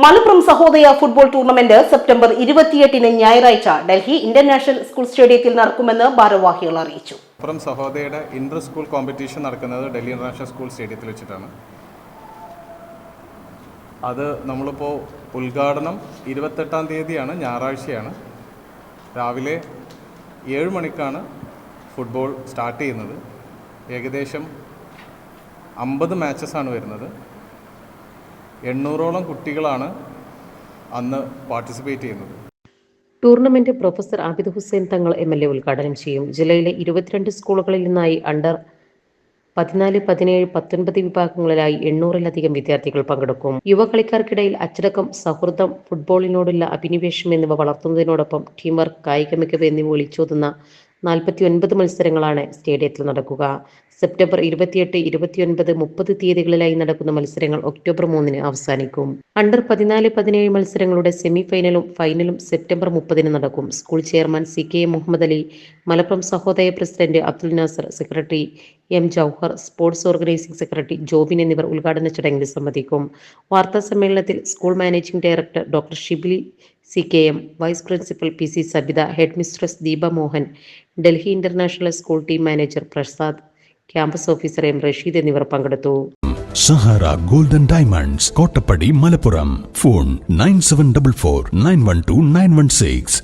Malappuram Sahodaya football tournament September ഇരുപത്തിയെട്ടിന് ഞായറാഴ്ച Delhi international school സ്റ്റേഡിയത്തിൽ നടക്കുമെന്ന് ഭാരവാഹികൾ അറിയിച്ചു. മലപ്പുറം സഹോദയയുടെ ഇന്റർ സ്കൂൾ കോമ്പറ്റീഷൻ നടക്കുന്നത് ഡൽഹി ഇന്റർനാഷണൽ സ്കൂൾ സ്റ്റേഡിയത്തിൽ വെച്ചിട്ടാണ്. അത് നമ്മളിപ്പോൾ ഉദ്ഘാടനം ഇരുപത്തെട്ടാം തീയതിയാണ് ഞായറാഴ്ചയാണ്. രാവിലെ ഏഴ് മണിക്കാണ് ഫുട്ബോൾ സ്റ്റാർട്ട് ചെയ്യുന്നത്. ഏകദേശം അമ്പത് ആണ് വരുന്നത്. എണ്ണൂറോളം കുട്ടികളാണ് അന്ന് പാർട്ടിസിപ്പേറ്റ് ചെയ്യുന്നത്. Tournament professor Abid Hussain Thangal M L A ഉദ്ഘാടനം ചെയ്യും. ജില്ലയിലെ ഇരുപത്തിരണ്ട് സ്കൂളുകളിൽ നിന്നായി അണ്ടർ പതിനാല് പതിനേഴ് പത്തൊൻപത് വിഭാഗങ്ങളിലായി എണ്ണൂറിലധികം വിദ്യാർത്ഥികൾ പങ്കെടുക്കും. യുവ കളിക്കാർക്കിടയിൽ അച്ചടക്കം സൗഹൃദം ഫുട്ബോളിനോടുള്ള അഭിനിവേശം എന്നിവ വളർത്തുന്നതിനോടൊപ്പം ടീം വർക്ക് കായിക മികവ് എന്നിവ വിളിച്ചോതുന്ന നാൽപ്പത്തി ഒൻപത് മത്സരങ്ങളാണ് സ്റ്റേഡിയത്തിൽ നടക്കുക. സെപ്റ്റംബർ ഇരുപത്തിയെട്ട് ഇരുപത്തിയൊൻപത് മുപ്പത് തീയതികളിലായി നടക്കുന്ന മത്സരങ്ങൾ ഒക്ടോബർ മൂന്നിന് അവസാനിക്കും. അണ്ടർ പതിനാല് പതിനേഴ് മത്സരങ്ങളുടെ സെമി ഫൈനലും ഫൈനലും സെപ്റ്റംബർ മുപ്പതിന് നടക്കും. School chairman C K Muhammad Ali Malappuram Sahodaya president Abdul Nasar secretary M Jauhar sports organising secretary Jobin എന്നിവർ ഉദ്ഘാടന ചടങ്ങിൽ സംബന്ധിക്കും. വാർത്താ സമ്മേളനത്തിൽ school managing director doctor Shibili C K M vice principal P C Sabitha head mistress Deepa Mohan Delhi international school team manager Prasad campus officer M Rasheed എന്നിവർ പങ്കെടുത്തു. Sahara golden diamonds Kottappadi Malappuram. Phone nine seven double four nine one two nine one six.